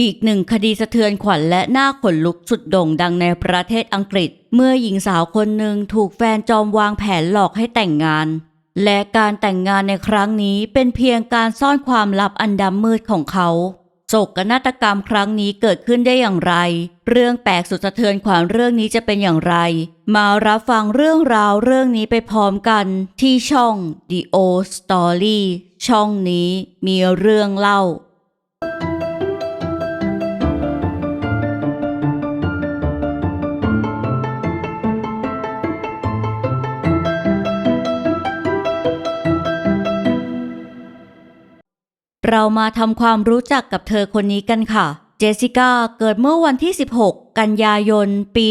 อีกหนึ่งคดีสะเทือนขวัญและหน้าขนลุกสุดโด่งดังในประเทศอังกฤษ เมื่อหญิงสาวคนหนึ่งถูกแฟนจอมวางแผนหลอกให้แต่งงาน และการแต่งงานในครั้งนี้เป็นเพียงการซ่อนความลับอันดำมืดของเขาโศกนาฏกรรมครั้งนี้เกิดขึ้นได้อย่างไร เรื่องแปลกสุดสะเทือนขวัญเรื่องนี้จะเป็นอย่างไร มารับฟังเรื่องราวเรื่องนี้ไปพร้อมกันที่ช่อง The Old Story ช่องนี้มีเรื่องเล่า เรามาทำความรู้จักกับเธอคนนี้กันค่ะ เจสสิก้าเกิดเมื่อวันที่ 16 กันยายน ปี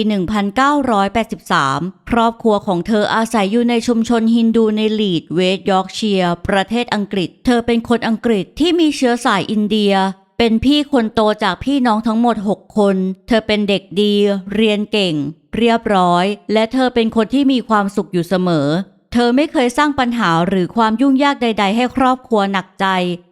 1983 ครอบครัวของเธออาศัยอยู่ในชุมชนฮินดูในลีดเวสต์ยอร์กเชียร์ ประเทศอังกฤษ เธอเป็นคนอังกฤษที่มีเชื้อสายอินเดียเป็นพี่คนโตจากพี่น้องทั้งหมด 6 คน เธอเป็นเด็กดี เรียนเก่ง เรียบร้อย และเธอเป็นคนที่มีความสุขอยู่เสมอ เธอไม่เคยสร้างปัญหาหรือความยุ่งยากใด ๆ ให้ครอบครัวหนักใจ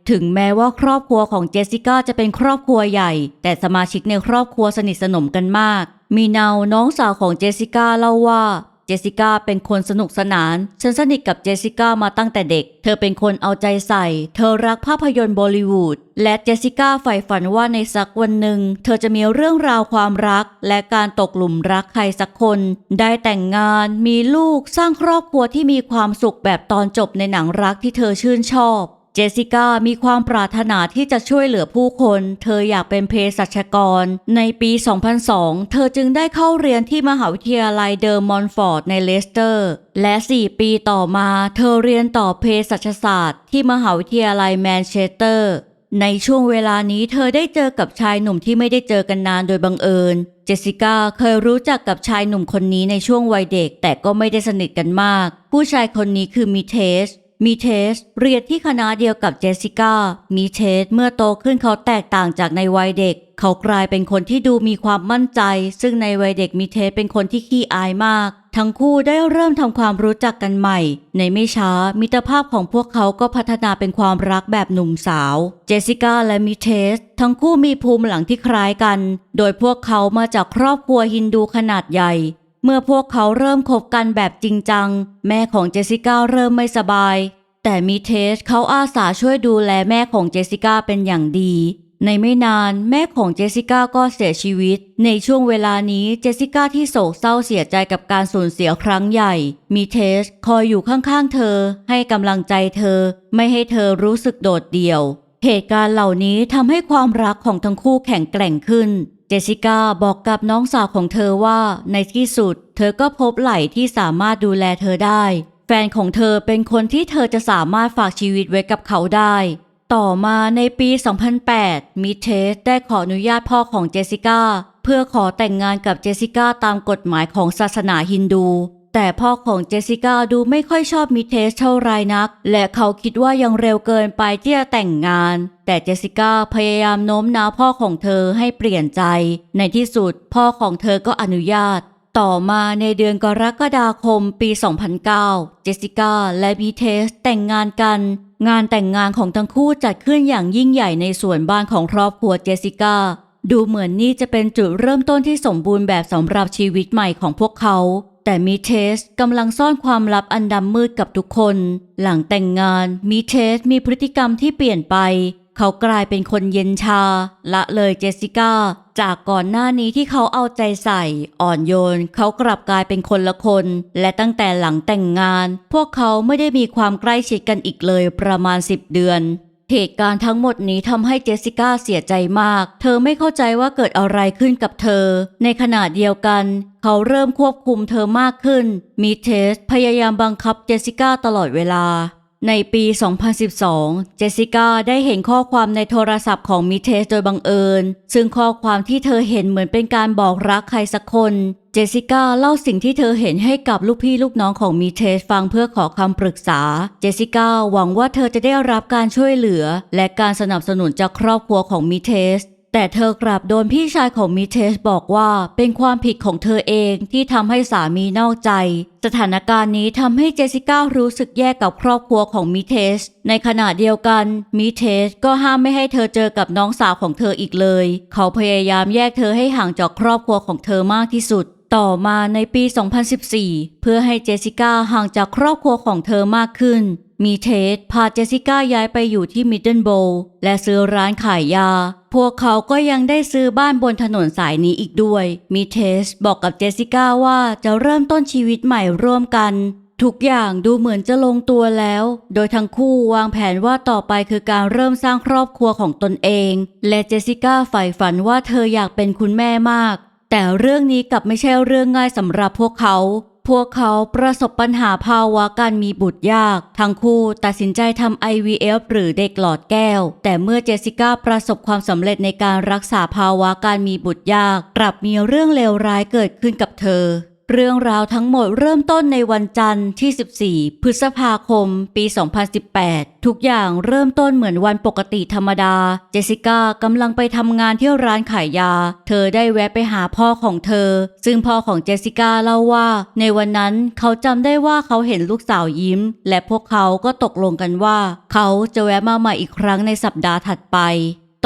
ถึงแม้ว่าครอบครัวของเจสสิก้าจะเป็นครอบครัวใหญ่ แต่สมาชิกในครอบครัวสนิทสนมกันมาก มีเนาน้องสาวของเจสสิก้าเล่าว่า จสสิก้าเป็นคนสนุกสนาน ฉันสนิทกับเจสสิก้ามาตั้งแต่เด็ก เธอเป็นคนเอาใจใส่ เธอรักภาพยนตร์บอลิวูด และเจสสิก้าใฝ่ฝันว่าในสักวันหนึ่ง เธอจะมีเรื่องราวความรัก และการตกหลุมรักใครสักคน ได้แต่งงาน มีลูก สร้างครอบครัวที่มีความสุขแบบตอนจบในหนังรักที่เธอชื่นชอบ เจสสิก้ามีความปรารถนาที่จะช่วยเหลือผู้คน เธออยากเป็นเภสัชกร ในปี 2002 เธอจึงได้เข้าเรียนที่มหาวิทยาลัยเดอร์มอนฟอร์ดในเลสเตอร์ และ 4 ปีต่อมา เธอเรียนต่อเภสัชศาสตร์ ที่มหาวิทยาลัยแมนเชสเตอร์ ในช่วงเวลานี้เธอได้เจอกับชายหนุ่มที่ไม่ได้เจอกันนานโดยบังเอิญ เจสสิก้าเคยรู้จักกับชายหนุ่มคนนี้ในช่วงวัยเด็ก แต่ก็ไม่ได้สนิทกันมาก ผู้ชายคนนี้คือมิเทส มีเทส เรียนที่คณะเดียวกับเจสสิก้า มีเทสเมื่อโตขึ้นเขาแตกต่างจากในวัยเด็ก เขากลายเป็นคนที่ดูมีความมั่นใจ ซึ่งในวัยเด็กมีเทสเป็นคนที่ขี้อายมาก ทั้งคู่ได้เริ่มทำความรู้จักกันใหม่ ในไม่ช้า มิตรภาพของพวกเขาก็พัฒนาเป็นความรักแบบหนุ่มสาว เจสสิก้าและมิเทส ทั้งคู่มีภูมิหลังที่คล้ายกัน โดยพวกเขามาจากครอบครัวฮินดูขนาดใหญ่ เมื่อพวกเขาเริ่มคบกันแบบจริงจัง แม่ของเจสสิก้าเริ่มไม่สบาย แต่มีเทสเขาอาสาช่วยดูแลแม่ของเจสสิก้าเป็นอย่างดี ในไม่นานแม่ของเจสสิก้าก็เสียชีวิต ในช่วงเวลานี้เจสสิก้าที่โศกเศร้าเสียใจกับการสูญเสียครั้งใหญ่ มีเทสคอยอยู่ข้างๆเธอ ให้กำลังใจเธอ ไม่ให้เธอรู้สึกโดดเดี่ยว เหตุการณ์เหล่านี้ทำให้ความรักของทั้งคู่แข็งแกร่งขึ้น เจสสิก้าบอกกับน้องสาวของเธอว่าในที่สุด เธอก็พบไหล่ที่สามารถดูแลเธอได้ แฟนของเธอเป็นคนที่เธอจะสามารถฝากชีวิตไว้กับเขาได้ ต่อมาในปี 2008 มิเทสได้ขออนุญาตพ่อของเจสสิก้าเพื่อขอแต่งงานกับเจสสิก้าตามกฎหมายของศาสนาฮินดู แต่พ่อของเจสสิก้าดูไม่ค่อยชอบมิเทสเท่าไรนัก และเขาคิดว่ายังเร็วเกินไปที่จะแต่งงาน แต่เจสสิก้าพยายามโน้มน้าวพ่อของเธอให้เปลี่ยนใจ ในที่สุดพ่อของเธอก็อนุญาต ต่อมาในเดือนกรกฎาคมปี 2009 เจสสิก้าและบีเทสแต่งงานกัน งานแต่งงานของทั้งคู่จัดขึ้นอย่างยิ่งใหญ่ในส่วนบ้านของครอบครัวเจสสิก้าดูเหมือนนี่จะเป็นจุดเริ่มต้นที่สมบูรณ์แบบสำหรับชีวิตใหม่ของพวกเขา แต่มีเทสกำลังซ่อนความลับอันดำมืดกับทุกคน หลังแต่งงานมีเทสมีพฤติกรรมที่เปลี่ยนไป เขากลายเป็นคนเย็นชา ละเลยเจสสิก้า จากก่อนหน้านี้ที่เขาเอาใจใส่ อ่อนโยน เขากลับกลายเป็นคนละคน และตั้งแต่หลังแต่งงาน พวกเขาไม่ได้มีความใกล้ชิดกันอีกเลยประมาณ 10 เดือน เหตุการณ์ทั้งหมดนี้ทำให้เจสสิก้าเสียใจมาก เธอไม่เข้าใจว่าเกิดอะไรขึ้นกับเธอ ในขณะเดียวกัน เขาเริ่มควบคุมเธอมากขึ้น มีเทสพยายามบังคับเจสสิก้าตลอดเวลา ในปี 2012 เจสสิก้าได้เห็นข้อความในโทรศัพท์ของมิเทสโดยบังเอิญ ซึ่งข้อความที่เธอเห็นเหมือนเป็นการบอกรักใครสักคน เจสสิก้าเล่าสิ่งที่เธอเห็นให้กับลูกพี่ลูกน้องของมิเทสฟังเพื่อขอคำปรึกษา เจสสิก้าหวังว่าเธอจะได้รับการช่วยเหลือ และการสนับสนุนจากครอบครัวของมิเทส แต่เธอกลับโดนพี่ชายของมิเทสบอกว่าเป็นความผิดของเธอเองที่ทำให้สามีนอกใจ สถานการณ์นี้ทำให้เจสิก้ารู้สึกแย่กับครอบครัวของมิเทส ในขณะเดียวกันมิเทสก็ห้ามไม่ให้เธอเจอกับน้องสาวของเธออีกเลย เขาพยายามแยกเธอให้ห่างจากครอบครัวของเธอมากที่สุด ต่อมาในปี 2014 เพื่อให้เจสิก้าห่างจากครอบครัวของเธอมากขึ้น มีเทสพาเจสสิก้าย้ายไปอยู่ที่มิดเดิลโบว์และซื้อร้านขายยา พวกเขาก็ยังได้ซื้อบ้านบนถนนสายนี้อีกด้วย มีเทสบอกกับเจสสิก้าว่าจะเริ่มต้นชีวิตใหม่ร่วมกัน ทุกอย่างดูเหมือนจะลงตัวแล้ว โดยทั้งคู่วางแผนว่าต่อไปคือการเริ่มสร้างครอบครัวของตนเอง และเจสสิก้าใฝ่ฝันว่าเธออยากเป็นคุณแม่มาก แต่เรื่องนี้กลับไม่ใช่เรื่องง่ายสำหรับพวกเขาพวกเขาประสบปัญหาภาวะการมีบุตรยาก ทั้งคู่ตัดสินใจทำ IVF หรือเด็กหลอดแก้ว แต่เมื่อเจสสิก้าประสบความสำเร็จในการรักษาภาวะการมีบุตรยาก กลับมีเรื่องเลวร้ายเกิดขึ้นกับเธอ เรื่องราวทั้งหมดเริ่มต้นในวันจันทร์ที่ 14 พฤษภาคม ปี 2018 ทุกอย่างเริ่มต้นเหมือนวันปกติธรรมดา เจสสิก้ากำลังไปทำงานที่ร้านขายยา เธอได้แวะไปหาพ่อของเธอ ซึ่งพ่อของเจสสิก้าเล่าว่า ในวันนั้นเขาจำได้ว่าเขาเห็นลูกสาวยิ้ม และพวกเขาก็ตกลงกันว่า เขาจะแวะมาใหม่อีกครั้งในสัปดาห์ถัดไป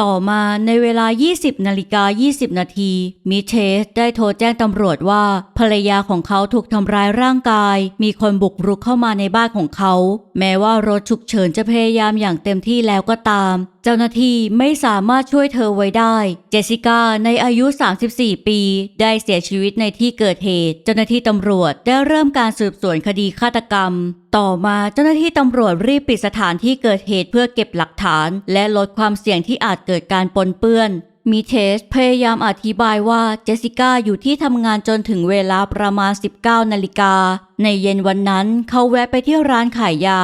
ต่อมาในเวลา 20 นาฬิกา 20 นาที มิเชสได้โทรแจ้งตำรวจว่า ภรรยาของเขาถูกทำร้ายร่างกาย มีคนบุกรุกเข้ามาในบ้านของเขา แม้ว่ารถฉุกเฉินจะพยายามอย่างเต็มที่แล้วก็ตาม เจ้าหน้าที่ไม่สามารถช่วยเธอไว้ได้ เจสสิก้าในอายุ 34 ปี ได้เสียชีวิตในที่เกิดเหตุ เจ้าหน้าที่ตำรวจได้เริ่มการสืบสวนคดีฆาตกรรม ต่อมาเจ้าหน้าที่ตำรวจรีบปิดสถานที่เกิดเหตุเพื่อเก็บหลักฐาน และลดความเสี่ยงที่อาจเกิดการปนเปื้อน มีเทสพยายามอธิบายว่าเจสสิก้าอยู่ที่ทำงานจนถึงเวลาประมาณ 19 นาฬิกา ในเย็นวันนั้นเขาแวะไปที่ร้านขายยา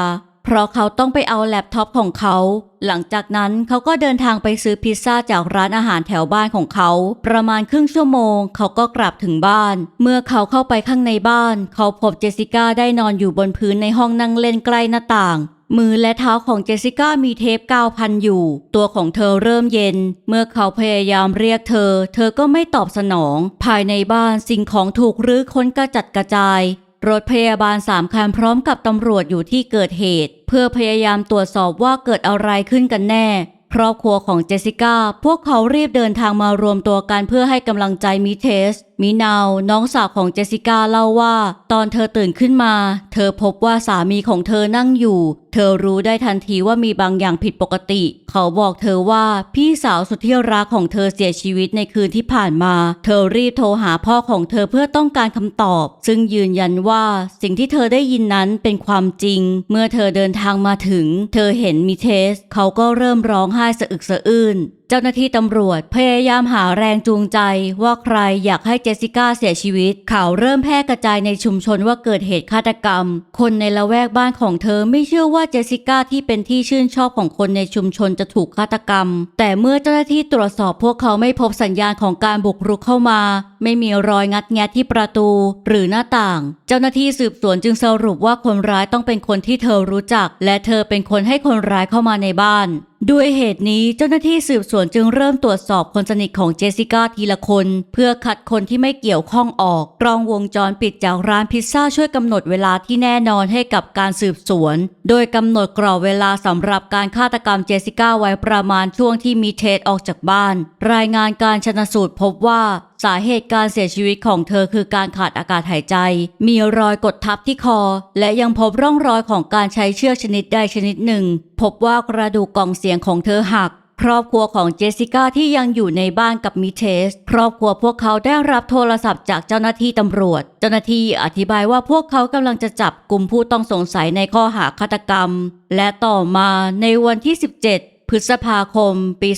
เพราะเขาต้องไปเอาแล็ปท็อปของเขา หลังจากนั้นเขาก็เดินทางไปซื้อพิซซ่าจากร้านอาหารแถวบ้านของเขา ประมาณครึ่งชั่วโมง เขาก็กลับถึงบ้าน เมื่อเขาเข้าไปข้างในบ้าน เขาพบเจสสิก้าได้นอนอยู่บนพื้นในห้องนั่งเล่นใกล้หน้าต่าง มือและเท้าของเจสสิก้ามีเทปกาวพันอยู่ ตัวของเธอเริ่มเย็น เมื่อเขาพยายามเรียกเธอ เธอก็ไม่ตอบสนอง ภายในบ้านสิ่งของถูกรื้อค้นกระจัดกระจาย รถพยาบาลสามคันพร้อมกับตำรวจอยู่ที่เกิดเหตุ เพื่อพยายามตรวจสอบว่าเกิดอะไรขึ้นกันแน่ ครอบครัวของเจสสิก้า พวกเขารีบเดินทางมารวมตัวกันเพื่อให้กำลังใจมิเทส มินาวน้องสาวของเจสสิก้าเล่าว่า ตอนเธอตื่นขึ้นมา เธอพบว่าสามีของเธอนั่งอยู่ เธอรู้ได้ทันทีว่ามีบางอย่างผิดปกติ เขาบอกเธอว่าพี่สาวสุดที่รักของเธอเสียชีวิตในคืนที่ผ่านมา เธอรีบโทรหาพ่อของเธอเพื่อต้องการคำตอบ ซึ่งยืนยันว่าสิ่งที่เธอได้ยินนั้นเป็นความจริง เมื่อเธอเดินทางมาถึง เธอเห็นมิเทส เขาก็เริ่มร้องไห้สะอึกสะอื้น เจ้าหน้าที่ตำรวจพยายามหาแรงจูงใจว่าใครอยากให้เจสสิก้าเสียชีวิต ข่าวเริ่มแพร่กระจายในชุมชนว่าเกิดเหตุฆาตกรรม คนในละแวกบ้านของเธอไม่เชื่อว่าเจสสิก้าที่เป็นที่ชื่นชอบของคนในชุมชนจะถูกฆาตกรรม แต่เมื่อเจ้าหน้าที่ตรวจสอบพวกเขาไม่พบสัญญาณของการบุกรุกเข้ามา ไม่มีรอยงัดแงะที่ประตู หรือหน้าต่าง เจ้าหน้าที่สืบสวนจึงสรุปว่าคนร้ายต้องเป็นคนที่เธอรู้จัก และเธอเป็นคนให้คนร้ายเข้ามาในบ้าน ด้วยเหตุนี้เจ้าหน้าที่สืบสวนจึงเริ่มตรวจสอบคนสนิทของเจสสิก้าทีละคน เพื่อคัดคนที่ไม่เกี่ยวข้องออก กล้องวงจรปิดจากร้านพิซซ่าช่วยกำหนดเวลาที่แน่นอนให้กับการสืบสวน โดยกำหนดกรอบเวลาสำหรับการฆาตกรรมเจสสิก้าไว้ประมาณช่วงที่มีเทสออกจากบ้าน รายงานการชนะสูตรพบว่า สาเหตุการเสียชีวิตของเธอคือการขาดอากาศหายใจ มีรอยกดทับที่คอ และยังพบร่องรอยของการใช้เชือกชนิดใดชนิดหนึ่ง พบว่ากระดูกกล่องเสียงของเธอหัก ครอบครัวของเจสสิก้าที่ยังอยู่ในบ้านกับมิเทส ครอบครัวพวกเขาได้รับโทรศัพท์จากเจ้าหน้าที่ตำรวจ เจ้าหน้าที่อธิบายว่าพวกเขากำลังจะจับกลุ่มผู้ต้องสงสัยในข้อหาฆาตกรรม และต่อมาในวันที่ 17 พฤษภาคม ปี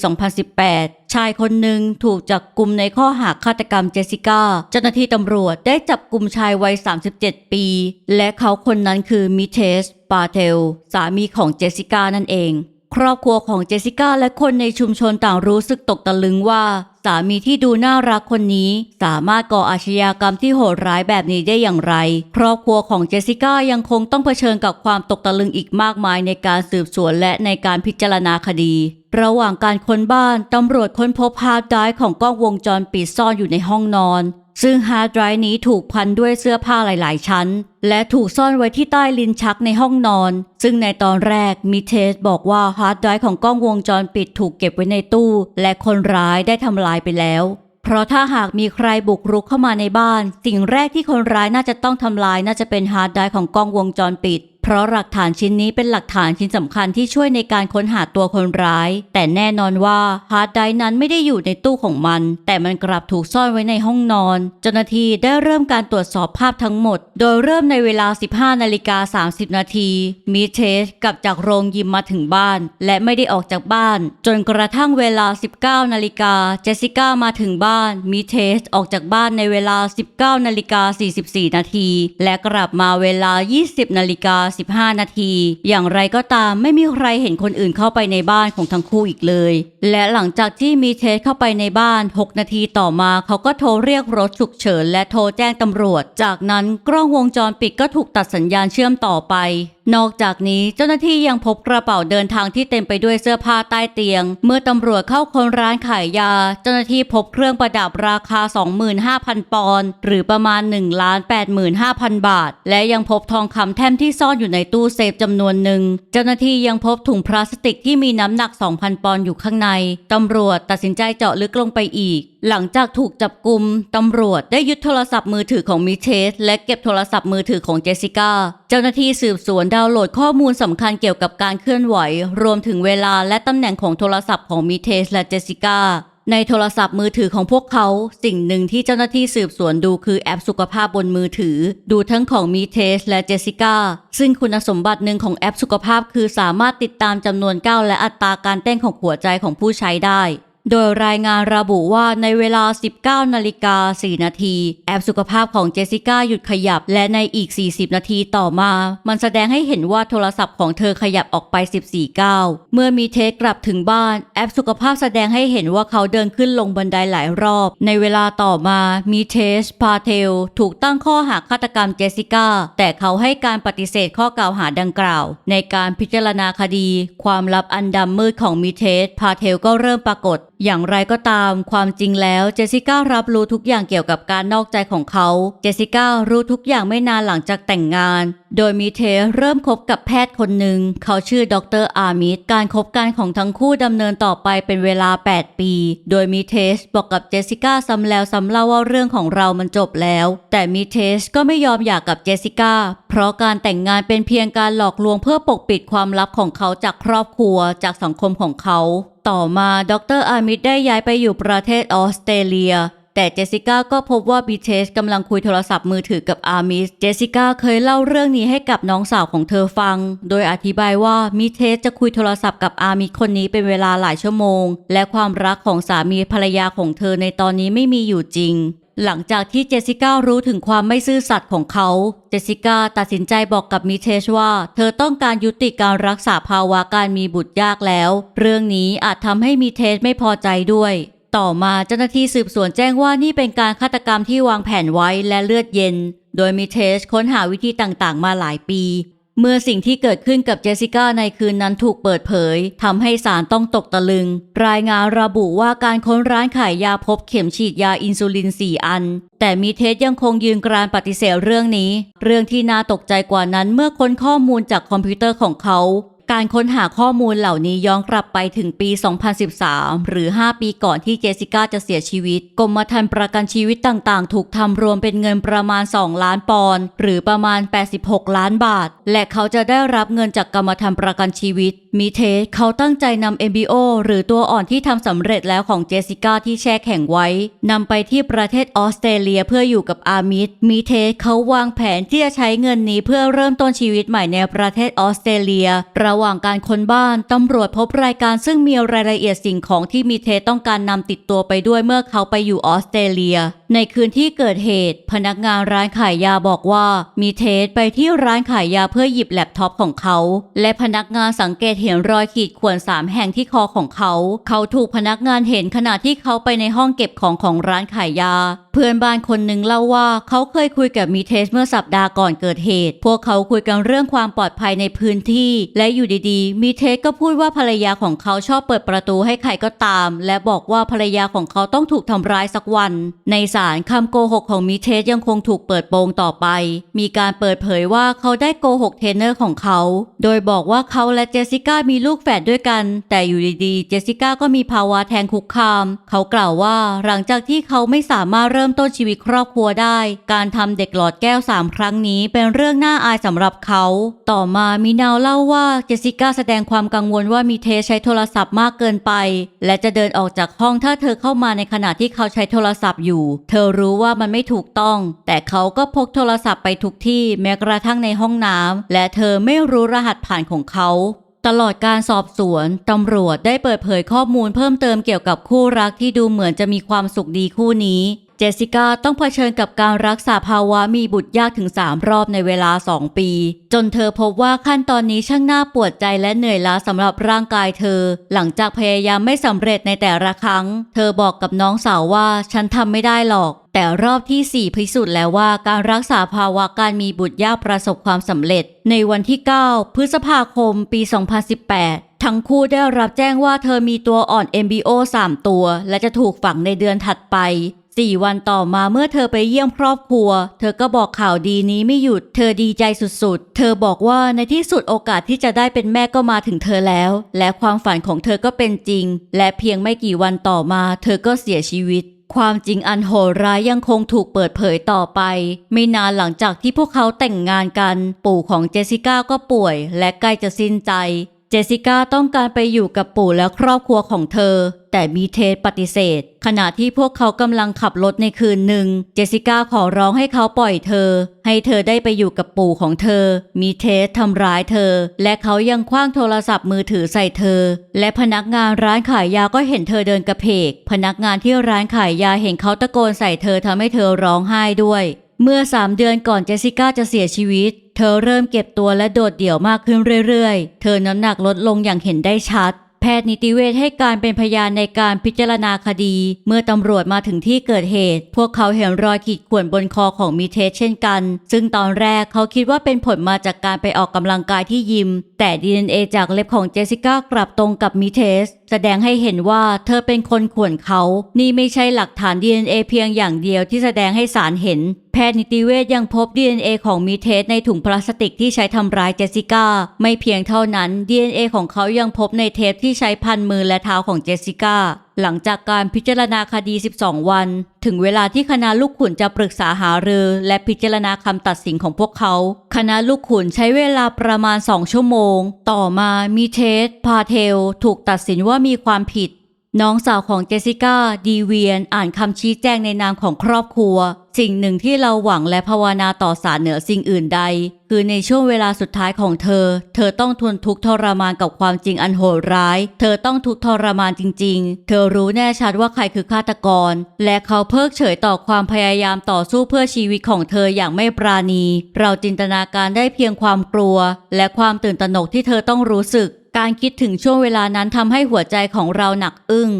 2018 ชายคนหนึ่งถูกจับกลุ่มในข้อหาฆาตกรรมเจสสิก้า เจ้าหน้าที่ตำรวจได้จับกลุ่มชายวัย 37 ปี และเขาคนนั้นคือมิเทสปาเทล สามีของเจสสิก้านั่นเอง ครอบครัวของเจสสิก้าและคนในชุมชนต่างรู้สึกตกตะลึงว่า สามีที่ดูน่ารักคนนี้ สามารถก่ออาชญากรรมที่โหดร้ายแบบนี้ได้อย่างไร ครอบครัวของเจสสิก้ายังคงต้องเผชิญกับความตกตะลึงอีกมากมายในการสืบสวนและในการพิจารณาคดี ระหว่างการค้นบ้านตำรวจค้นพบฮาร์ดไดรฟ์ของกล้องวงจรปิดซ่อนอยู่ในห้องนอน ซึ่งฮาร์ดไดรฟ์นี้ถูกพันด้วยเสื้อผ้าหลาย ๆ ชั้น และถูกซ่อนไว้ที่ใต้ลิ้นชักในห้องนอน ซึ่งในตอนแรกมิเทสบอกว่าฮาร์ดไดรฟ์ของกล้องวงจรปิดถูกเก็บไว้ในตู้ และคนร้ายได้ทำลายไปแล้ว เพราะถ้าหากมีใครบุกรุกเข้ามาในบ้าน สิ่งแรกที่คนร้ายน่าจะต้องทำลายน่าจะเป็นฮาร์ดไดรฟ์ของกล้องวงจรปิด เพราะหลักฐานชิ้นนี้เป็นหลักฐานชิ้นสำคัญที่ช่วยในการค้นหาตัวคนร้าย แต่แน่นอนว่าฮาร์ดไดร์นั้นไม่ได้อยู่ในตู้ของมัน แต่มันกลับถูกซ่อนไว้ในห้องนอน เจ้าหน้าที่ได้เริ่มการตรวจสอบภาพทั้งหมด โดยเริ่มในเวลา 15นาฬิกา30 นาทีมีเทสกลับจากโรงยิมมาถึงบ้าน และไม่ได้ออกจากบ้าน จนกระทั่งเวลา 19นาฬิกาเจสสิก้ามาถึงบ้านมีเทสออกจากบ้านในเวลา 19นาฬิกา44 นาทีและกลับมาเวลา 20นาฬิกา15 นาที อย่างไรก็ตามไม่มีใครเห็นคนอื่นเข้าไปในบ้านของทั้งคู่อีกเลย และหลังจากที่มีเทสเข้าไปในบ้าน 6 นาทีต่อมาเขาก็โทรเรียกรถฉุกเฉินและโทรแจ้งตำรวจ จากนั้นกล้องวงจรปิดก็ถูกตัดสัญญาณเชื่อมต่อไป นอกจากนี้เจ้าหน้าที่ยังพบกระเป๋าเดินทางที่เต็มไปด้วยเสื้อผ้าใต้เตียง เมื่อตำรวจเข้าค้นร้านขายยา เจ้าหน้าที่พบเครื่องประดับราคา 25,000 ปอนด์หรือประมาณ1 85,000 บาท และยังพบทองคำแท่มที่ซ่อนอยู่ในตู้เซฟจำนวนหนึ่ง เจ้าหน้าที่ยังพบถุงพลาสติกที่มีน้ำหนัก 2,000 ปอนด์อยู่ข้างใน ตำรวจตัดสินใจเจาะลึกลงไปอีก หลังจากถูกจับกลุ่มตำรวจได้ยึดโทรศัพท์มือถือของมิเชส และเก็บโทรศัพท์มือถือของเจสสิก้า เจ้าหน้าที่สืบสวนดาวน์โหลดข้อมูลสำคัญเกี่ยวกับการเคลื่อนไหว รวมถึงเวลาและตำแหน่งของโทรศัพท์ของมิเทสและเจสสิก้า ในโทรศัพท์มือถือของพวกเขา สิ่งหนึ่งที่เจ้าหน้าที่สืบสวนดูคือแอปสุขภาพบนมือถือ ดูทั้งของมีเทสและเจสสิก้า ซึ่งคุณสมบัติหนึ่งของแอปสุขภาพคือสามารถติดตามจำนวนก้าวและอัตราการเต้นของหัวใจของผู้ใช้ได้ โดยรายงานระบุว่าในเวลา 19 นาฬิกา 4 นาที แอปสุขภาพของเจสสิก้าหยุดขยับ และในอีก 40 นาทีต่อมา มันแสดงให้เห็นว่าโทรศัพท์ของเธอขยับออกไป 14 ก้าว เมื่อมีเทสกลับถึงบ้าน แอปสุขภาพแสดงให้เห็นว่าเขาเดินขึ้นลงบันไดหลายรอบ ในเวลาต่อมา มีเทส พาเทล ถูกตั้งข้อหาฆาตกรรมเจสสิก้า แต่เขาให้การปฏิเสธข้อกล่าวหาดังกล่าว ในการพิจารณาคดี ความลับอันดำมืดของมีเทส พาเทลก็เริ่มปรากฏอย่างไรก็ตามความจริงแล้วเจสิก้ารับรู้ทุกอย่างเกี่ยวกับการนอกใจของเขา เจสสิก้ารู้ทุกอย่างไม่นานหลังจากแต่งงาน โดยมีเทสเริ่มคบกับแพทย์คนหนึ่ง เขาชื่อดรอาร์มิดการคบกันของทั้งคู่ดำเนินต่อไปเป็นเวลา 8 ปี โดยมีเทสบอกกับเจสสิก้าซ้ำแล้วซ้ำเล่าว่าเรื่องของเรามันจบแล้ว แต่มีเทสก็ไม่ยอมหย่ากกับเจสสิก้า เพราะการแต่งงานเป็นเพียงการหลอกลวงเพื่อปกปิดความลับของเขาจากครอบครัว จากสังคมของเขา ต่อมาดรอาร์มิดได้ย้ายไปอยู่ประเทศออสเตรเลีย แต่เจสสิก้าก็พบว่าบีเทสกำลังคุยโทรศัพท์มือถือกับอาร์มิส เจสสิก้าเคยเล่าเรื่องนี้ให้กับน้องสาวของเธอฟัง โดยอธิบายว่ามิเทสจะคุยโทรศัพท์กับอาร์มิสคนนี้เป็นเวลาหลายชั่วโมง และความรักของสามีภรรยาของเธอในตอนนี้ไม่มีอยู่จริงหลังจากที่เจสสิก้ารู้ถึงความไม่ซื่อสัตย์ของเขา เจสสิก้าตัดสินใจบอกกับมิเทสว่า เธอต้องการยุติการรักษาภาวะการมีบุตรยากแล้ว เรื่องนี้อาจทำให้มิเทสไม่พอใจด้วย ต่อมาเจ้าหน้าที่สืบสวนแจ้งว่านี่เป็นการฆาตกรรมที่วางแผนไว้และเลือดเย็น โดยมิเทสค้นหาวิธีต่างๆ มาหลายปี เมื่อสิ่งที่เกิดขึ้นกับเจสสิก้าในคืนนั้นถูกเปิดเผยทำให้ศาลต้องตกตะลึง รายงานระบุว่าการค้นร้านขายยาพบเข็มฉีดยาอินซูลิน 4 อัน แต่มีเทสยังคงยืนกรานปฏิเสธเรื่องนี้ เรื่องที่น่าตกใจกว่านั้นเมื่อค้นข้อมูลจากคอมพิวเตอร์ของเขา การค้นหาข้อมูลเหล่านี้ย้อนกลับไปถึงปี 2013 หรือ 5 ปีก่อนที่เจสิก้าจะเสียชีวิต กรมธรรม์ประกันชีวิตต่างๆ ถูกทำรวมเป็นเงินประมาณ 2 ล้านปอนด์หรือประมาณ 86 ล้านบาท และเขาจะได้รับเงินจากกรมธรรม์ประกันชีวิต มีเทสเขาตั้งใจนำ MBO หรือตัวอ่อนที่ทำสำเร็จแล้วของเจสสิก้าที่แช่แข็งไว้นำไปที่ประเทศออสเตรเลียเพื่ออยู่กับอามิดมีเทสเขาวางแผนที่จะใช้เงินนี้เพื่อเริ่มต้นชีวิตใหม่ในประเทศออสเตรเลียระหว่างหว่างการค้นบ้านตำรวจพบรายการซึ่งมีรายละเอียดสิ่งของที่มีเทต้องการนำติดตัวไปด้วยเมื่อเขาไปอยู่ออสเตรเลีย ในคืนที่เกิดเหตุ พนักงานร้านขายยาบอกว่า มีเทสไปที่ร้านขายยาเพื่อหยิบแล็ปท็อปของเขา และพนักงานสังเกตเห็นรอยขีดข่วนสามแห่งที่คอของเขา เขาถูกพนักงานเห็นขณะที่เขาไปในห้องเก็บของของร้านขายยาเพื่อนบ้านคนหนึ่งเล่าว่าเขาเคยคุยกับมีเทสเมื่อสัปดาห์ก่อนเกิดเหตุ พวกเขาคุยกันเรื่องความปลอดภัยในพื้นที่ และอยู่ดีๆ มีเทสก็พูดว่าภรรยาของเขาชอบเปิดประตูให้ใครก็ตาม และบอกว่าภรรยาของเขาต้องถูกทำร้ายสักวัน ในศาลคำโกหกของมีเทสยังคงถูกเปิดโปงต่อไป มีการเปิดเผยว่าเขาได้โกหกเทรนเนอร์ของเขา โดยบอกว่าเขาและเจสสิก้ามีลูกแฝดด้วยกัน แต่อยู่ดีๆ เจสสิก้าก็มีภาวะแทงคุกคาม เขากล่าวว่าหลังจากที่เขาไม่สามารถเริ่มริ่มต้นชีวิตครอบครัวได้ การทำเด็กหลอดแก้วสามครั้งนี้เป็นเรื่องน่าอายสำหรับเขา ต่อมามีนาวเล่าว่าเจสสิก้าแสดงความกังวลว่ามีเทใช้โทรศัพท์มากเกินไป และจะเดินออกจากห้องถ้าเธอเข้ามาในขณะที่เขาใช้โทรศัพท์อยู่ เธอรู้ว่ามันไม่ถูกต้อง แต่เขาก็พกโทรศัพท์ไปทุกที่แม้กระทั่งในห้องน้ำและเธอไม่รู้รหัสผ่านของเขาตลอดการสอบสวน ตำรวจได้เปิดเผยข้อมูลเพิ่มเติมเกี่ยวกับคู่รักที่ดูเหมือนจะมีความสุขดีคู่นี้ จสสิก้าต้องเผชิญกับการรักษาภาวะมีบุตรยากถึง 3 รอบในเวลา 2 ปี จนเธอพบว่าขั้นตอนนี้ช่างน่าปวดใจและเหนื่อยล้าสำหรับร่างกายเธอ หลังจากพยายามไม่สำเร็จในแต่ละครั้ง เธอบอกกับน้องสาวว่าฉันทำไม่ได้หรอกแต่รอบที่ 4 พิสูจน์แล้วว่าการรักษาภาวะการมีบุตรยากประสบความสำเร็จ ในวันที่ 9 พฤษภาคม ปี 2018 ทั้งคู่ได้รับแจ้งว่าเธอมีตัวอ่อน MBO 3 ตัว และจะถูกฝังในเดือนถัดไป สี่วันต่อมาเมื่อเธอไปเยี่ยมครอบครัว เธอก็บอกข่าวดีนี้ไม่หยุด เธอดีใจสุดๆ เธอบอกว่าในที่สุดโอกาสที่จะได้เป็นแม่ก็มาถึงเธอแล้ว และความฝันของเธอก็เป็นจริง และเพียงไม่กี่วันต่อมา เธอก็เสียชีวิตความจริงอันโหดร้ายยังคงถูกเปิดเผยต่อไป ไม่นานหลังจากที่พวกเขาแต่งงานกัน ปู่ของเจสสิก้าก็ป่วย และใกล้จะสิ้นใจ เจสสิก้าต้องการไปอยู่กับปู่และครอบครัวของเธอ แต่มีเทสปฏิเสธ ขณะที่พวกเขากำลังขับรถในคืนหนึ่ง เจสสิก้าขอร้องให้เขาปล่อยเธอ ให้เธอได้ไปอยู่กับปู่ของเธอ มีเทสทำร้ายเธอ และเขายังคว้างโทรศัพท์มือถือใส่เธอ และพนักงานร้านขายยาก็เห็นเธอเดินกระเพก พนักงานที่ร้านขายยาเห็นเขาตะโกนใส่เธอทำให้เธอร้องไห้ด้วย เมื่อ3เดือนก่อนเจสสิก้าจะเสียชีวิต เธอเริ่มเก็บตัวและโดดเดี่ยวมากขึ้นเรื่อยๆ เธอน้ำหนักลดลงอย่างเห็นได้ชัด แพทย์นิติเวชให้การเป็นพยานในการพิจารณาคดี เมื่อตำรวจมาถึงที่เกิดเหตุ พวกเขาเห็นรอยขีดข่วนบนคอของมีเทสเช่นกัน ซึ่งตอนแรกเขาคิดว่าเป็นผลมาจากการไปออกกำลังกายที่ยิม แต่ DNA จากเล็บของเจสสิก้ากลับตรงกับมีเทส แสดงให้เห็นว่าเธอเป็นคนข่วนเขา นี่ไม่ใช่หลักฐาน DNA เพียงอย่างเดียวที่แสดงให้ศาลเห็น แพทย์นิติเวชยังพบ DNA ของมีเทสในถุงพลาสติกที่ใช้ทำร้ายเจสสิก้า ไม่เพียงเท่านั้น DNA ของเขายังพบในเทปที่ใช้พันมือและเท้าของเจสสิก้า หลังจากการพิจารณาคดี 12 วัน ถึงเวลาที่คณะลูกขุนจะปรึกษาหารือและพิจารณาคำตัดสินของพวกเขา คณะลูกขุนใช้เวลาประมาณ 2 ชั่วโมง ต่อมามีเทสพาเทล ถูกตัดสินว่ามีความผิด น้องสาวของเจสสิก้าดีเวียนอ่านคำชี้แจงในนามของครอบครัว สิ่งหนึ่งที่เราหวังและภาวนาต่อสารเหนือสิ่งอื่นใด คือในช่วงเวลาสุดท้ายของเธอ เธอต้องทนทุกข์ทรมานกับความจริงอันโหดร้าย เธอต้องทุกข์ทรมานจริง ๆ เธอรู้แน่ชัดว่าใครคือฆาตกร และเขาเพิกเฉยต่อความพยายามต่อสู้เพื่อชีวิตของเธออย่างไม่ปราณี เราจินตนาการได้เพียงความกลัว และความตื่นตระหนกที่เธอต้องรู้สึก การคิดถึงช่วงเวลานั้นทำให้หัวใจของเราหนักอึ้ง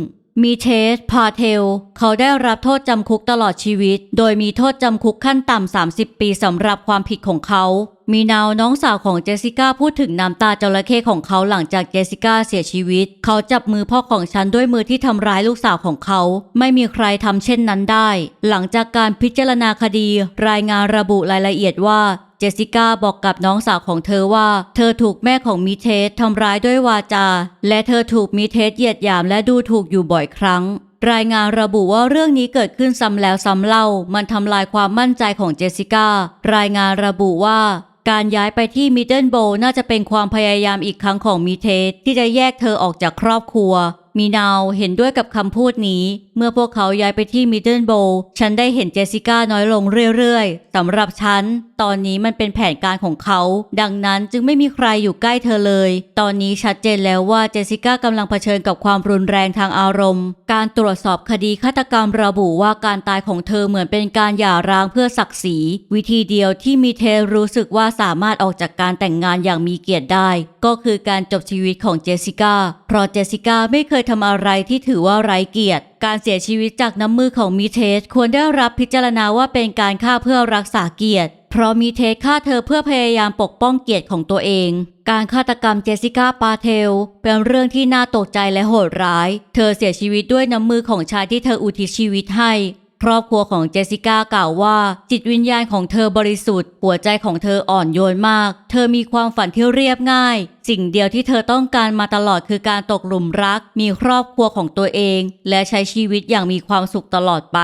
มีเทส พาเทล เขาได้รับโทษจำคุกตลอดชีวิต โดยมีโทษจำคุกขั้นต่ำ 30 ปีสำหรับความผิดของเขา มีนาวน้องสาวของเจสสิก้าพูดถึงน้ำตาจระเข้ของเขาหลังจากเจสสิก้าเสียชีวิต เขาจับมือพ่อของฉันด้วยมือที่ทำร้ายลูกสาวของเขา ไม่มีใครทำเช่นนั้นได้ หลังจากการพิจารณาคดี รายงานระบุรายละเอียดว่า จสสิก้าบอกกับน้องสาวของเธอว่า เธอถูกแม่ของมิเทสทำร้ายด้วยวาจา และเธอถูกมิเทสเหยียดหยามและดูถูกอยู่บ่อยครั้ง รายงานระบุว่าเรื่องนี้เกิดขึ้นซ้ำแล้วซ้ำเล่า มันทำลายความมั่นใจของเจสสิก้า รายงานระบุว่าการย้ายไปที่มิดเดิลโบน่าจะเป็นความพยายามอีกครั้งของมิเทสที่จะแยกเธอออกจากครอบครัว มีนาวเห็นด้วยกับคำพูดนี้ เมื่อพวกเขาย้ายไปที่มิดเดิลโบว์ฉันได้เห็นเจสสิก้าน้อยลงเรื่อยๆสำหรับฉัน ตอนนี้มันเป็นแผนการของเขา ดังนั้นจึงไม่มีใครอยู่ใกล้เธอเลย ตอนนี้ชัดเจนแล้วว่าเจสสิก้ากำลังเผชิญกับความรุนแรงทางอารมณ์ การตรวจสอบคดีฆาตกรรมระบุว่าการตายของเธอเหมือนเป็นการหย่าร้างเพื่อศักดิ์ศรีวิธีเดียวที่มีเทรู้สึกว่าสามารถออกจากการแต่งงานอย่างมีเกียรติได้ ก็คือการจบชีวิตของเจสสิก้าเพราะเจสสิก้าไม่เคยทำอะไรที่ถือว่าไร้เกียรติ การเสียชีวิตจากน้ำมือของมิเทสควรได้รับพิจารณาว่าเป็นการฆ่าเพื่อรักษาเกียรติ เพราะมิเทสฆ่าเธอเพื่อพยายามปกป้องเกียรติของตัวเอง การฆาตกรรมเจสสิก้าปาเทล เป็นเรื่องที่น่าตกใจและโหดร้าย เธอเสียชีวิตด้วยน้ำมือของชายที่เธออุทิศชีวิตให้ ครอบครัวของเจสสิก้ากล่าวว่า จิตวิญญาณของเธอบริสุทธิ์ หัวใจของเธออ่อนโยนมาก เธอมีความฝันที่เรียบง่าย สิ่งเดียวที่เธอต้องการมาตลอดคือการตกหลุมรัก มีครอบครัวของตัวเอง และใช้ชีวิตอย่างมีความสุขตลอดไป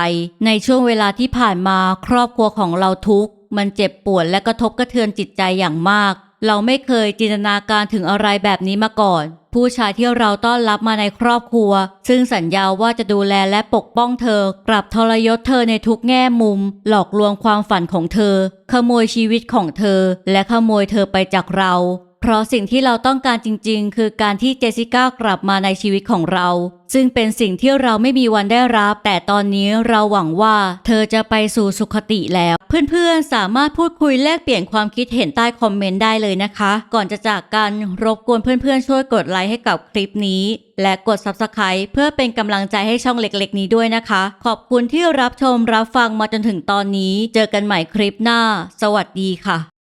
ในช่วงเวลาที่ผ่านมาครอบครัวของเราทุกข์มันเจ็บปวดและกระทบกระเทือนจิตใจอย่างมาก เราไม่เคยจินตนาการถึงอะไรแบบนี้มาก่อน ผู้ชายที่เราต้อนรับมาในครอบครัว ซึ่งสัญญาว่าจะดูแลและปกป้องเธอ กลับทรยศเธอในทุกแง่มุม หลอกลวงความฝันของเธอ ขโมยชีวิตของเธอ และขโมยเธอไปจากเรา ราะสิ่งที่เราต้องการจริง ๆ คือการที่เจสสิก้ากลับมาในชีวิตของเรา ซึ่งเป็นสิ่งที่เราไม่มีวันได้รับ แต่ตอนนี้เราหวังว่า เธอจะไปสู่สุขติแล้ว เพื่อนๆ สามารถพูดคุยแลกเปลี่ยนความคิดเห็นใต้คอมเมนต์ได้เลยนะคะ ก่อนจะจากกันรบกวนเพื่อนๆ ช่วยกดไลค์ให้กับคลิปนี้ และกด Subscribe เพื่อเป็นกำลังใจให้ช่องเล็กๆ นี้ด้วยนะคะ ขอบคุณที่รับชมรับฟังมาจนถึงตอนนี้ เจอกันใหม่คลิปหน้า สวัสดีค่ะ